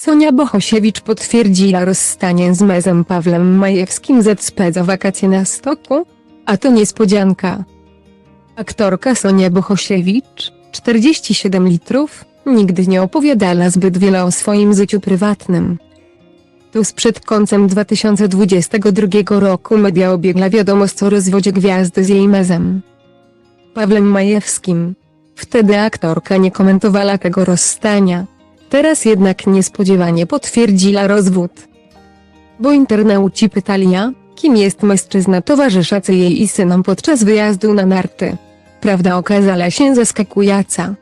Sonia Bohosiewicz potwierdziła rozstanie z mezem Pawłem Majewskim z spędza wakacje na stoku? A to niespodzianka. Aktorka Sonia Bohosiewicz, 47 litrów, nigdy nie opowiadała zbyt wiele o swoim życiu prywatnym. Tuż przed końcem 2022 roku media obiegła wiadomość o rozwodzie gwiazdy z jej mezem. Pawłem Majewskim. Wtedy aktorka nie komentowała tego rozstania. Teraz jednak niespodziewanie potwierdziła rozwód. Bo internauci pytali ja, kim jest mężczyzna towarzyszący jej i synom podczas wyjazdu na narty. Prawda okazała się zaskakująca.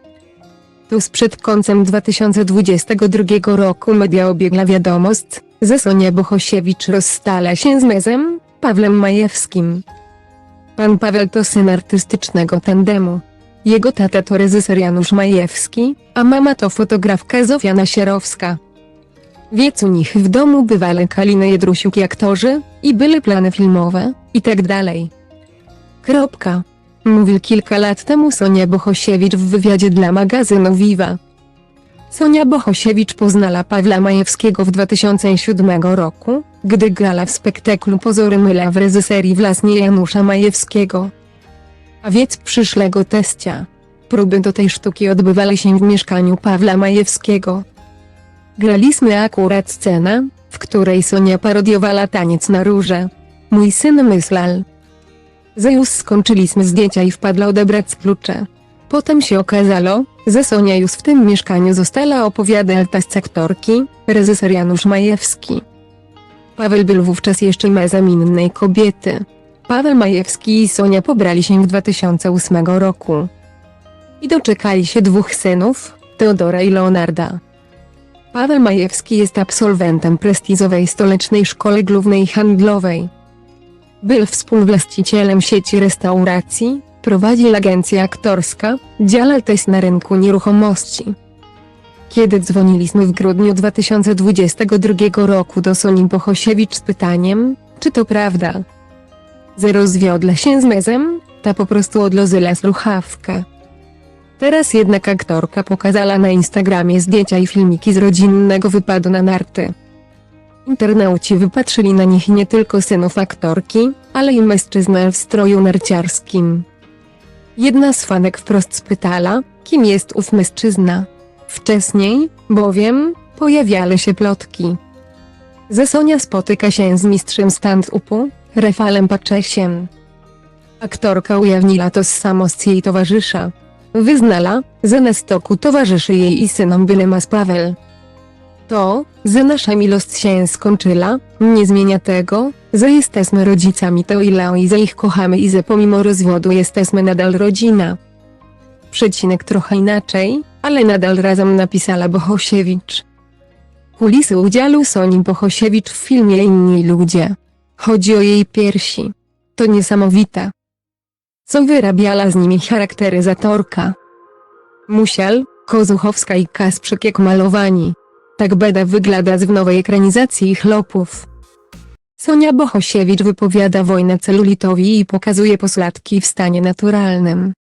Tuż przed końcem 2022 roku media obiegła wiadomość, że Sonia Bohosiewicz rozstala się z mezem, Pawłem Majewskim. Pan Paweł to syn artystycznego tandemu. Jego tata to reżyser Janusz Majewski, a mama to fotografka Zofia Nasierowska. Wiec u nich w domu bywale Kalina Jedrusiuk i aktorzy, i były plany filmowe, i tak dalej. Kropka. Mówił kilka lat temu Sonia Bohosiewicz w wywiadzie dla magazynu Viva. Sonia Bohosiewicz poznała Pawła Majewskiego w 2007 roku, gdy grała w spektaklu Pozory Myla w reżyserii własnej Janusza Majewskiego. A więc przyszłego teścia. Próby do tej sztuki odbywały się w mieszkaniu Pawła Majewskiego. Graliśmy akurat scenę, w której Sonia parodiowała taniec na róże. Mój syn myślał. już skończyliśmy zdjęcia i wpadła odebrać klucze. Potem się okazało, że Sonia już w tym mieszkaniu została opowiadalta z aktorki, reżyser Janusz Majewski. Paweł był wówczas jeszcze mezem innej kobiety. Paweł Majewski i Sonia pobrali się w 2008 roku. I doczekali się dwóch synów, Teodora i Leonarda. Paweł Majewski jest absolwentem prestiżowej stołecznej szkoły głównej handlowej. Był współwłaścicielem sieci restauracji, prowadzi agencję aktorska, działa też na rynku nieruchomości. Kiedy dzwoniliśmy w grudniu 2022 roku do Soni Bohosiewicz z pytaniem, czy to prawda, że rozwiodła się z mezem, ta po prostu odlożyła słuchawkę. Teraz jednak aktorka pokazała na Instagramie zdjęcia i filmiki z rodzinnego wypadu na narty. Internauci wypatrzyli na nich nie tylko synów aktorki, ale i mężczyznę w stroju narciarskim. Jedna z fanek wprost spytała, kim jest ów mężczyzna. Wcześniej, bowiem, pojawiały się plotki. Że Sonia spotyka się z mistrzem stand-upu, Rafalem Paczesiem. Aktorka ujawniła to z jej towarzysza. Wyznala, że na stoku towarzyszy jej i synom Bylemas Paweł. To, że nasza miłość się skończyła, nie zmienia tego, że jesteśmy rodzicami to ile i że ich kochamy i że pomimo rozwodu jesteśmy nadal rodzina. Przecinek trochę inaczej, ale nadal razem napisała Bohosiewicz. Kulisy udziału Soni Bohosiewicz w filmie Inni ludzie. Chodzi o jej piersi. To niesamowite. Co wyrabiała z nimi charakteryzatorka. Musial, Kozuchowska i Kasprzyk jak malowani. Tak beda wygląda w nowej ekranizacji Chlopów. Sonia Bohosiewicz wypowiada wojnę celulitowi i pokazuje posladki w stanie naturalnym.